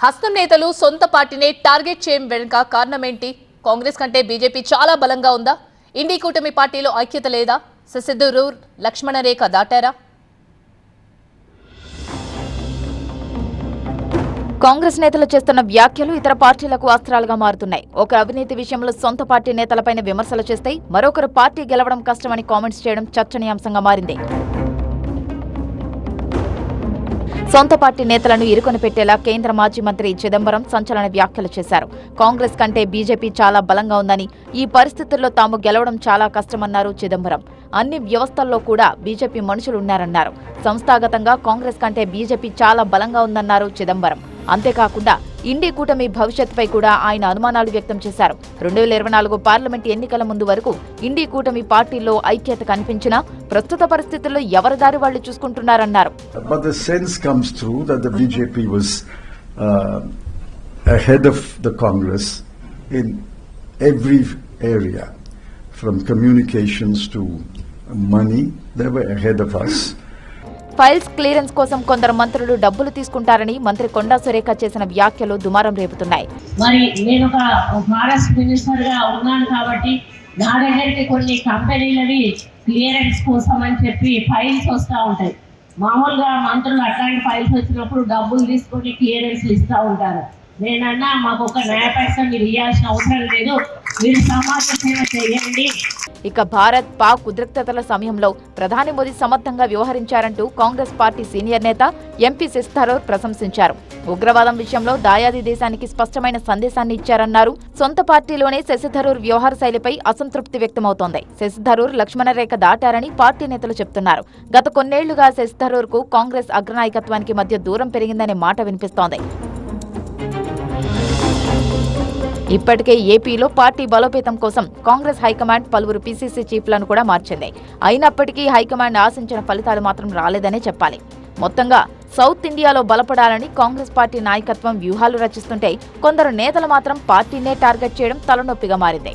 హస్తం నేతలు సొంత పార్టీనే టార్గెట్ చేయడం వెనుక కారణమేంటి కాంగ్రెస్ కంటే బీజేపీ చాలా బలంగా ఉందా? ఇండి కూటమి పార్టీలో ఐక్యత లేదా? శశిధరూర్ లక్ష్మణ రేఖ దాటారా? కాంగ్రెస్ నేతలు చేస్తున్న వ్యాఖ్యలు ఇతర పార్టీలకు అస్త్రాలుగా మారుతున్నాయి. ఒకరు అవినీతి విషయంలో సొంత పార్టీ నేతలపైన విమర్శలు చేస్తే మరొకరు పార్టీ గెలవడం కష్టమని కామెంట్స్ చేయడం చర్చనీయాంశంగా మారింది. సొంత పార్టీ నేతలను ఇరుకొని పెట్టేలా కేంద్ర మాజీ మంత్రి చిదంబరం సంచలన వ్యాఖ్యలు చేశారు. కాంగ్రెస్ కంటే బీజేపీ చాలా బలంగా ఉందని ఈ పరిస్థితుల్లో తాము గెలవడం చాలా కష్టమన్నారు చిదంబరం. అన్ని వ్యవస్థల్లో కూడా బీజేపీ మనుషులు ఉన్నారన్నారు సంస్థాగతంగా కాంగ్రెస్ కంటే బీజేపీ చాలా బలంగా ఉందన్నారు చిదంబరం. అంతేకాకుండా ఇండి కూటమి భవిష్యత్పై కూడా ఆయన అనుమానాలు వ్యక్తం చేశారు రెండు వేల ఇరవై నాలుగు పార్లమెంట్ ఎన్నికల ముందు వరకు ఇండి కూటమి పార్టీల్లో ఐక్యత కనిపించినా ప్రస్తుత పరిస్థితుల్లో ఎవరిదారి వాళ్ళు చూసుకుంటున్నారన్నారు communications to money, they were ahead of us. Files clearance కోసం కొందరు మంత్రులు డబ్బులు తీసుకుంటారని మంత్రి కొండా సురేఖ చేసిన వ్యాఖ్యలు దుమారం రేపుతున్నాయి. మరి నేను ఒక ఫారెస్ట్ మినిస్టర్గా ఉన్నాను కాబట్టి నా దగ్గరికి కొన్ని కంపెనీలవి క్లియరెన్స్ కోసం అని చెప్పి ఫైల్స్ వస్తూ ఉంటాయి. మామూలుగా మంత్రులు అట్లాంటి ఫైల్స్ వచ్చినప్పుడు డబ్బులు తీసుకొని క్లియరెన్స్ ఇస్తూ ఉంటారు. నేనన్నా మాకు ఒక న్యాయ పైసా మీరు ఇవ్వాల్సిన అవసరం లేదు. మీరు సమాజ సేవ చేయండి. ఇక భారత్ పాక్ ఉద్రిక్తతల సమయంలో ప్రధాని మోదీ సమర్థంగా వ్యవహరించారంటూ కాంగ్రెస్ పార్టీ సీనియర్ నేత ఎంపీ శశిథరూర్ ప్రశంసించారు. ఉగ్రవాదం విషయంలో దాయాది దేశానికి స్పష్టమైన సందేశాన్ని ఇచ్చారన్నారు. సొంత పార్టీలోనే శశిథరూర్ వ్యవహార శైలిపై అసంతృప్తి వ్యక్తమవుతోంది. శశిథరూర్ లక్ష్మణ రేఖ దాటారని పార్టీ నేతలు చెప్తున్నారు. గత కొన్నేళ్ళుగా శశిథరూర్కు కాంగ్రెస్ అగ్రనాయకత్వానికి మధ్య దూరం పెరిగిందనే మాట వినిపిస్తోంది. ఇప్పటికే ఏపీలో పార్టీ బలోపేతం కోసం కాంగ్రెస్ హైకమాండ్ పలువురు పీసీసీ చీఫ్లను కూడా మార్చింది. అయినప్పటికీ హైకమాండ్ ఆశించిన ఫలితాలు మాత్రం రాలేదనే చెప్పాలి. మొత్తంగా సౌత్ ఇండియాలో బలపడాలని కాంగ్రెస్ పార్టీ నాయకత్వం వ్యూహాలు రచిస్తుంటే కొందరు నేతలు మాత్రం పార్టీనే టార్గెట్ చేయడం తలనొప్పిగా మారింది.